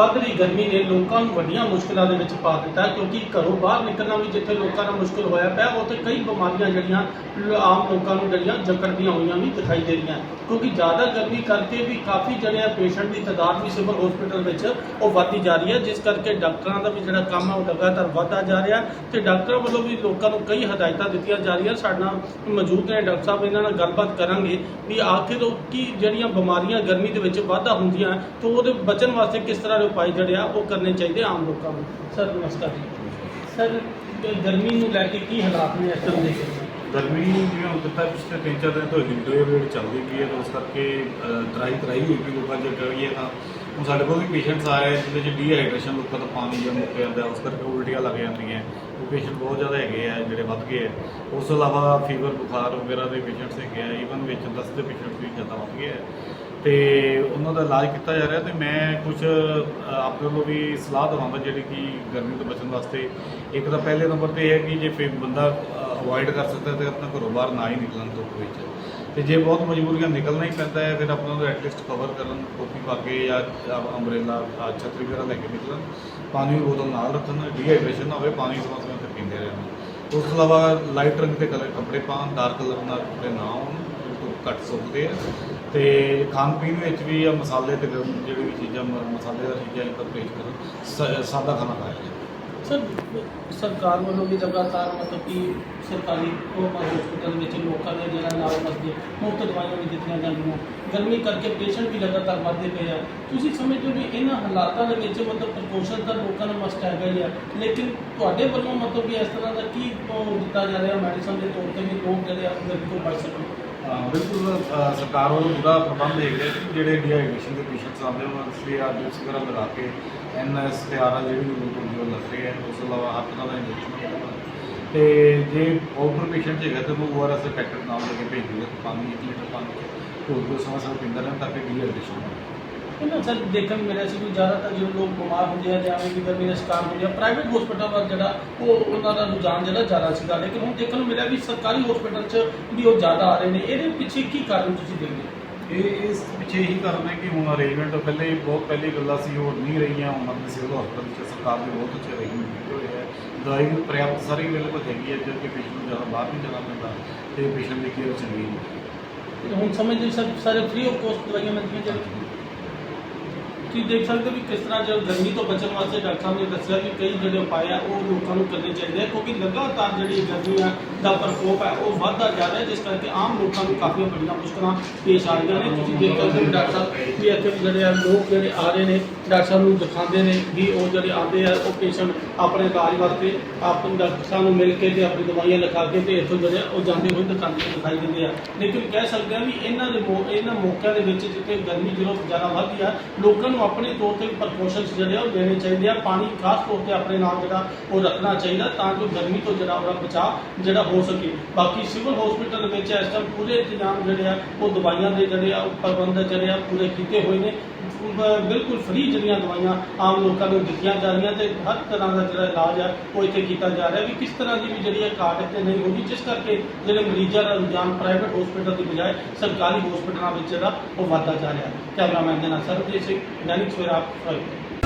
ਵੱਧ ਰਹੀ ਗਰਮੀ ਨੇ ਲੋਕਾਂ ਨੂੰ ਵੱਡੀਆਂ ਮੁਸ਼ਕਲਾਂ ਦੇ ਵਿੱਚ ਪਾ ਦਿੱਤਾ ਕਿਉਂਕਿ ਘਰੋਂ ਬਾਹਰ ਨਿਕਲਣਾ ਵੀ ਜਿੱਥੇ ਲੋਕਾਂ ਦਾ ਮੁਸ਼ਕਲ ਹੋਇਆ ਪਿਆ, ਉੱਥੇ ਕਈ ਬਿਮਾਰੀਆਂ ਜਿਹੜੀਆਂ ਆਮ ਲੋਕਾਂ ਨੂੰ ਜਿਹੜੀਆਂ ਜਕੜਦੀਆਂ ਹੋਈਆਂ ਵੀ ਦਿਖਾਈ ਦੇ ਰਹੀਆਂ। ਕਿਉਂਕਿ ਜ਼ਿਆਦਾ ਗਰਮੀ ਕਰਕੇ ਵੀ ਕਾਫੀ ਜਿਹੜੇ ਪੇਸ਼ੈਂਟ ਦੀ ਤਾਦਾਦ ਵੀ ਸਿਵਲ ਹਸਪੀਟਲ ਵਿੱਚ ਉਹ ਵੱਧਦੀ ਜਾ ਰਹੀ ਹੈ, ਜਿਸ ਕਰਕੇ ਡਾਕਟਰਾਂ ਦਾ ਵੀ ਜਿਹੜਾ ਕੰਮ ਹੈ ਉਹ ਲਗਾਤਾਰ ਵੱਧਦਾ ਜਾ ਰਿਹਾ ਤੇ ਡਾਕਟਰਾਂ ਵੱਲੋਂ ਵੀ ਲੋਕਾਂ ਨੂੰ ਕਈ ਹਦਾਇਤਾਂ ਦਿੱਤੀਆਂ ਜਾ ਰਹੀਆਂ। ਸਾਡੇ ਨਾਲ ਮੌਜੂਦ ਨੇ ਡਾਕਟਰ ਸਾਹਿਬ, ਇਹਨਾਂ ਨਾਲ ਗੱਲਬਾਤ ਕਰਾਂਗੇ ਵੀ ਆਖਿਰ ਉਹ ਕੀ ਜਿਹੜੀਆਂ ਬਿਮਾਰੀਆਂ ਗਰਮੀ ਦੇ ਵਿੱਚ ਵਾਧਾ ਹੁੰਦੀਆਂ, ਤਾਂ ਉਹਦੇ ਬਚਣ ਵਾਸਤੇ ਕਿਸ ਤਰ੍ਹਾਂ ਉਪਾਅ ਜਿਹੜੇ ਆ, ਉਹ ਕਰਨੇ ਚਾਹੀਦੇ ਆਮ ਲੋਕਾਂ ਨੂੰ। ਸਰ, ਨਮਸਕਾਰ ਜੀ। ਸਰ ਗਰਮੀ ਨੂੰ ਲੈ ਕੇ ਕੀ ਹਾਲਾਤ ਨੇ ਇਸ ਤਰ੍ਹਾਂ ਦੇ ਗਰਮੀ ਜਿਵੇਂ ਹੁਣ ਦਿੱਤਾ ਪਿਛਲੇ ਤਿੰਨ ਚਾਰ ਦਿਨ ਤੋਂ ਹੀਟ ਵੇਵ ਚੱਲਦੀ ਪਈ ਹੈ, ਤਾਂ ਉਸ ਕਰਕੇ ਤਰਾਈ ਤਰਾਈ ਹੋਈ ਪਈ ਲੋਕਾਂ ਜੇ ਕਹੀਏ ਤਾਂ। ਹੁਣ ਸਾਡੇ ਕੋਲ ਵੀ ਪੇਸ਼ੈਂਟਸ ਆਏ ਜਿਹਦੇ ਚ ਡੀਹਾਈਡਰੇਸ਼ਨ ਲੋਕਾਂ ਦਾ ਪਾਣੀ ਜਿਹਾ ਮੁੱਕ ਜਾਂਦਾ, ਉਸ ਕਰਕੇ ਉਲਟੀਆਂ ਲੱਗ ਜਾਂਦੀਆਂ। ਉਹ ਪੇਸ਼ੈਂਟ ਬਹੁਤ ਜ਼ਿਆਦਾ ਹੈਗੇ ਆ, ਜਿਹੜੇ ਵੱਧ ਗਏ ਆ। ਉਸ ਤੋਂ ਇਲਾਵਾ ਫੀਵਰ ਬੁਖਾਰ ਵਗੈਰਾ ਦੇ ਪੇਸ਼ੈਂਟਸ ਹੈਗੇ ਆ ਈਵਨ ਵਿੱਚ 10 ਦੇ ਪੇਸ਼ੈਂਟ ਵੀ ਜ਼ਿਆਦਾ ਵੱਧ ਗਏ ਆ। ਤੇ ਉਹਨਾਂ ਦਾ ਇਲਾਜ ਕੀਤਾ ਜਾ ਰਿਹਾ ਤੇ ਮੈਂ ਕੁਝ ਆਪਣੇ ਵੱਲੋਂ ਵੀ ਸਲਾਹ ਦਵਾਂਗਾ ਜਿਹੜੀ ਕਿ ਗਰਮੀ ਤੋਂ ਬਚਣ ਵਾਸਤੇ। ਇੱਕ ਤਾਂ ਪਹਿਲੇ ਨੰਬਰ ਤੇ ਇਹ ਹੈ ਕਿ ਜੇ ਫੇ ਬੰਦਾ ਅਵੋਇਡ ਕਰ ਸਕਦਾ ਤੇ ਆਪਣਾ ਘਰੋਂ ਬਾਹਰ ਨਾ ਹੀ ਨਿਕਲਣ ਧੁੱਪ ਵਿੱਚ। ਤੇ ਜੇ ਬਹੁਤ ਮਜਬੂਰੀਆਂ ਨਿਕਲਣਾ ਹੀ ਪੈਂਦਾ ਹੈ, ਫਿਰ ਆਪਣਾ ਨੂੰ ਐਟਲੀਸਟ ਕਵਰ ਕਰਨ, ਟੋਪੀ ਪਾ ਕੇ ਜਾਂ ਅੰਬ੍ਰੇਲਾ ਛਤਰੀ ਵਗੈਰਾ ਲੈ ਕੇ ਨਿਕਲਣ। ਪਾਣੀ ਦੀ ਬੋਤਲ ਨਾਲ ਰੱਖਣ ਡੀਹਾਈਡਰੇਸ਼ਨ ਨਾ ਹੋਵੇ, ਪਾਣੀ ਸਮੇਂ ਸਮੇਂ ਤੇ ਪੀਂਦੇ ਰਹਿਣ। ਉਸ ਤੋਂ ਇਲਾਵਾ ਲਾਈਟ ਰੰਗ ਦੇ ਕਲਰ ਕੱਪੜੇ ਪਾਉਣ ਡਾਰਕ ਕਲਰ ਨਾਲ ਕੱਪੜੇ ਨਾ ਹੋਣ, ਬਿਲਕੁਲ ਘੱਟ ਸੁੱਕਦੇ ਆ। ਤੇ ਖਾਣ ਪੀਣ ਵਿੱਚ ਵੀ ਆ ਮਸਾਲੇ ਤੇ ਜਿਹੜੀ ਵੀ ਚੀਜ਼ਾਂ ਮ- ਮਸਾਲੇਦਾਰ ਚੀਜ਼ਾਂ ਇੱਕ ਪਰਹੇਜ਼ ਕਰੋ। ਸਾਦਾ ਖਾਣਾ ਖਾਇਆ ਜਾਵੇ ਸਰ, ਸਰਕਾਰ ਵੱਲੋਂ ਵੀ ਲਗਾਤਾਰ ਮਤਲਬ ਕਿ ਸਰਕਾਰੀ ਹਸਪਤਾਲ ਵਿੱਚ ਲੋਕਾਂ ਦੇ ਜਿਹੜਾ ਨਾਲ ਮਸਦੇ ਮੁਫਤ ਦਵਾਈਆਂ ਵੀ ਦਿੱਤੀਆਂ ਜਾਂਦੀਆਂ। ਗਰਮੀ ਕਰਕੇ ਪੇਸ਼ੈਂਟ ਵੀ ਲਗਾਤਾਰ ਵੱਧਦੇ ਪਏ ਆ। ਤੁਸੀਂ ਸਮਝਦੇ ਹੋ ਵੀ ਇਹਨਾਂ ਹਾਲਾਤਾਂ ਦੇ ਵਿੱਚ ਮਤਲਬ ਪ੍ਰਕੋਸ਼ਨ ਤਾਂ ਲੋਕਾਂ ਨੂੰ ਮਸਟ ਹੈਗਾ ਹੀ ਆ। ਲੇਕਿਨ ਤੁਹਾਡੇ ਵੱਲੋਂ ਮਤਲਬ ਕਿ ਇਸ ਤਰ੍ਹਾਂ ਦਾ ਕੀ ਦਿੱਤਾ ਜਾ ਰਿਹਾ? ਮੈਡੀਸਨ ਦੇ ਤੌਰ ਤੇ ਵੀ ਲੋਕ ਜਿਹੜੇ ਆ ਗਰਮੀ ਤੋਂ ਬਚ ਸਕਣ। ਬਿਲਕੁਲ ਅ, ਸਰਕਾਰ ਵੱਲੋਂ ਪੂਰਾ ਪ੍ਰਬੰਧ ਦੇਖ ਰਿਹਾ ਕਿ ਜਿਹੜੇ ਡੀਹਾਈਡਰੇਸ਼ਨ ਦੇ ਪੇਸ਼ੈਂਟਸ ਆਉਂਦੇ ਉਹਨਾਂ ਨੂੰ ਸਵੇਰ ਆ ਡ੍ਰਿਪਸ ਵਗੈਰਾ ਲਗਾ ਕੇ ਐਨਐਸ ਤੇ ਆਰਾ ਜਿਹੜੀ ਵੀ ਗਲੂਕੋਜ਼ ਦੀ ਉਹ ਲੱਗ ਰਹੀ ਹੈ ਉਸ ਤੋਂ ਇਲਾਵਾ ਹਰ ਤਰ੍ਹਾਂ ਦਾ ਇੰਜੈਕਸ਼ਨ ਤੇ ਜੇ ਆਊਟਡੋਰ ਪੇਸ਼ੈਂਟ ਹੈਗਾ ਤਾਂ ਉਹ ਓਆਰਐਸ ਦੇ ਪੈਕਟ ਨਾਲ ਲੈ ਕੇ ਭੇਜ ਦਿਓ ਪਾਣੀ 1 ਲੀਟਰ ਪਾਣੀ ਢੋਲ ਕੇ ਸਮਾਂ ਸਮਾਂ ਪੀਂਦਾ ਰਹਿਣ ਤਾਂ ਕਿ ਡੀਹਾਈਡਰੇਸ਼ਨ ਨਾ ਹੋਵੇ। ਇਹਨਾਂ ਸਰ ਦੇਖਣ ਨੂੰ ਮਿਲਿਆ ਸੀ ਕਿ ਜ਼ਿਆਦਾਤਰ ਜਿਹੜੇ ਲੋਕ ਬਿਮਾਰ ਹੁੰਦੇ ਆ ਜਾਂ ਕਿ ਗਰਮੀ ਦਾ ਸ਼ਿਕਾਰ ਹੁੰਦੇ ਆ ਪ੍ਰਾਈਵੇਟ ਹਸਪਤਾਲ ਵੱਲ ਜਿਹੜਾ ਉਹ ਉਹਨਾਂ ਦਾ ਰੁਝਾਨ ਜਿਹੜਾ ਜ਼ਿਆਦਾ ਸੀਗਾ। ਲੇਕਿਨ ਹੁਣ ਦੇਖਣ ਨੂੰ ਮਿਲਿਆ ਵੀ ਸਰਕਾਰੀ ਹਸਪਤਾਲ 'ਚ ਵੀ ਉਹ ਜ਼ਿਆਦਾ ਆ ਰਹੇ ਨੇ। ਇਹਦੇ ਪਿੱਛੇ ਕੀ ਕਾਰਨ ਤੁਸੀਂ ਦੇਖਦੇ ਹੋ? ਇਹ ਇਸ ਪਿੱਛੇ ਇਹੀ ਕਾਰਨ ਹੈ ਕਿ ਹੁਣ ਅਰੇਂਜਮੈਂਟ ਪਹਿਲੇ ਹੀ ਬਹੁਤ ਪਹਿਲੀ ਗੱਲਾਂ ਸੀ ਉਹ ਨਹੀਂ ਰਹੀਆਂ। ਹੁਣ ਆਪਣੇ ਸਿਵਲ ਹਸਪਤਾਲ ਵਿੱਚ ਸਰਕਾਰ ਦੇ ਬਹੁਤ ਅੱਛੇ ਅਰੇਂਜਮੈਂਟ ਕੀਤੇ ਹੋਏ ਹੈ ਦਵਾਈ ਵੀ ਪ੍ਰਿਆਪਤ ਸਾਰੀ ਅਵੇਲੇਬਲ ਹੈਗੀ ਹੈ ਜਦ ਕਿ ਪੇਸ਼ੈਂਟ ਨੂੰ ਜ਼ਿਆਦਾ ਬਾਹਰ ਨਹੀਂ ਜਾਣਾ ਪੈਂਦਾ ਤੇ ਪੇਸ਼ੈਂਟ ਦੀ ਕੇਅਰ ਚੰਗੀ ਹੈ ਤੇ ਹੁਣ ਸਮਝਦੇ ਹੋ ਸਰ ਸਾਰੇ ਫ੍ਰੀ ਆਫ ਕੋਸਟ ਦਵਾਈਆਂ ਮਿਲਦੀਆਂ ਜਿਹੜੀਆਂ ਤੁਸੀਂ ਦੇਖ ਸਕਦੇ ਹੋ ਵੀ ਕਿਸ ਤਰ੍ਹਾਂ ਜਦੋਂ ਗਰਮੀ ਤੋਂ ਬਚਣ ਵਾਸਤੇ ਡਾਕਟਰ ਸਾਹਿਬ ਨੇ ਦੱਸਿਆ ਕਿ ਕਈ ਜਿਹੜੇ ਉਪਾਅ ਆ, ਉਹ ਲੋਕਾਂ ਨੂੰ ਕਰਨੇ ਚਾਹੀਦੇ ਆ, ਕਿਉਂਕਿ ਲਗਾਤਾਰ ਜਿਹੜੀ ਗਰਮੀ ਆ, ਦਾ ਪ੍ਰਕੋਪ ਹੈ ਉਹ ਵੱਧਦਾ ਜਾ ਰਿਹਾ, ਜਿਸ ਕਰਕੇ ਆਮ ਲੋਕਾਂ ਨੂੰ ਕਾਫੀ ਵੱਡੀਆਂ ਮੁਸ਼ਕਲਾਂ ਪੇਸ਼ ਆ ਰਹੀਆਂ ਨੇ। ਤੁਸੀਂ ਦੇਖ ਸਕਦੇ ਹੋ ਡਾਕਟਰ ਸਾਹਿਬ ਵੀ ਇੱਥੇ ਜਿਹੜੇ ਆ, ਲੋਕ ਜਿਹੜੇ ਆ ਰਹੇ ਨੇ, ਡਾਕਟਰ ਸਾਹਿਬ ਨੂੰ ਦਿਖਾਉਂਦੇ ਨੇ ਵੀ ਉਹ ਜਿਹੜੇ ਆਉਂਦੇ ਆ, ਉਹ ਪੇਸ਼ੈਂਟ ਆਪਣੇ ਇਲਾਜ ਵਾਸਤੇ ਆਪਣੇ ਡਾਕਟਰ ਸਾਹਿਬ ਨੂੰ ਮਿਲ ਕੇ ਤੇ ਆਪਣੀ ਦਵਾਈਆਂ ਲਿਖਾ ਕੇ ਤੇ ਇੱਥੋਂ ਜਿਹੜੇ ਆ, ਉਹ ਜਾਂਦੇ ਹੋਏ ਦੁਕਾਨਾਂ ਦਿਖਾਈ ਦਿੰਦੇ ਆ। ਲੇਕਿਨ ਕਹਿ ਸਕਦੇ ਆ ਵੀ ਇਹਨਾਂ ਦੇ ਇਹਨਾਂ ਮੌਕਿਆਂ ਦੇ ਵਿੱਚ ਜਿੱਥੇ ਗਰਮੀ ਜਦੋਂ ਜ਼ਿਆਦਾ ਵੱਧਦੀ ਆ, ਲੋਕਾਂ ਨੂੰ ਆਪਣੇ ਤੌਰ ਤੇ ਪ੍ਰੀਕਾਸ਼ਨਸ ਜਿਹੜੇ ਉਹ ਦੇਣੇ ਚਾਹੀਦੇ ਆ। ਪਾਣੀ ਖਾਸ ਤੌਰ ਤੇ ਆਪਣੇ ਨਾਲ ਜਿਹੜਾ ਉਹ ਰੱਖਣਾ ਚਾਹੀਦਾ ਤਾਂ ਜੋ ਗਰਮੀ ਤੋਂ ਜਿਹੜਾ ਉਹਦਾ ਬਚਾਅ ਜਿਹੜਾ ਹੋ ਸਕੇ। ਬਾਕੀ ਸਿਵਲ ਹਸਪੀਟਲ ਵਿੱਚ ਇਸ ਟਾਈਮ ਪੂਰੇ ਇੰਤਜ਼ਾਮ ਜਿਹੜੇ ਆ, ਉਹ ਦਵਾਈਆਂ ਦੇ ਜਿਹੜੇ ਆ ਪ੍ਰਬੰਧ ਜਿਹੜੇ ਆ, ਪੂਰੇ ਕੀਤੇ ਹੋਏ ਨੇ। ਬਿਲਕੁਲ ਫ੍ਰੀ ਜਿਹੜੀਆਂ ਦਵਾਈਆਂ ਆਮ ਲੋਕਾਂ ਨੂੰ ਦਿੱਤੀਆਂ ਜਾ ਰਹੀਆਂ ਤੇ ਹਰ ਤਰ੍ਹਾਂ ਦਾ ਜਿਹੜਾ ਇਲਾਜ ਹੈ ਉਹ ਇੱਥੇ ਕੀਤਾ ਜਾ ਰਿਹਾ ਵੀ ਕਿਸ ਤਰ੍ਹਾਂ ਦੀ ਵੀ ਜਿਹੜੀ ਹੈ ਘਾਟ ਇੱਥੇ ਨਹੀਂ ਹੋਗੀ ਜਿਸ ਕਰਕੇ ਜਿਹੜੇ ਮਰੀਜ਼ਾਂ ਦਾ ਰੁਝਾਨ ਪ੍ਰਾਈਵੇਟ ਹਸਪੀਟਲ ਦੀ ਬਜਾਏ ਸਰਕਾਰੀ ਹਸਪੀਟਲਾਂ ਵਿੱਚ ਜਿਹੜਾ ਉਹ ਵੱਧਦਾ ਜਾ ਰਿਹਾ। ਕੈਮਰਾਮੈਨ ਦੇ ਨਾਲ Sarabjit Singh mechanics where uh,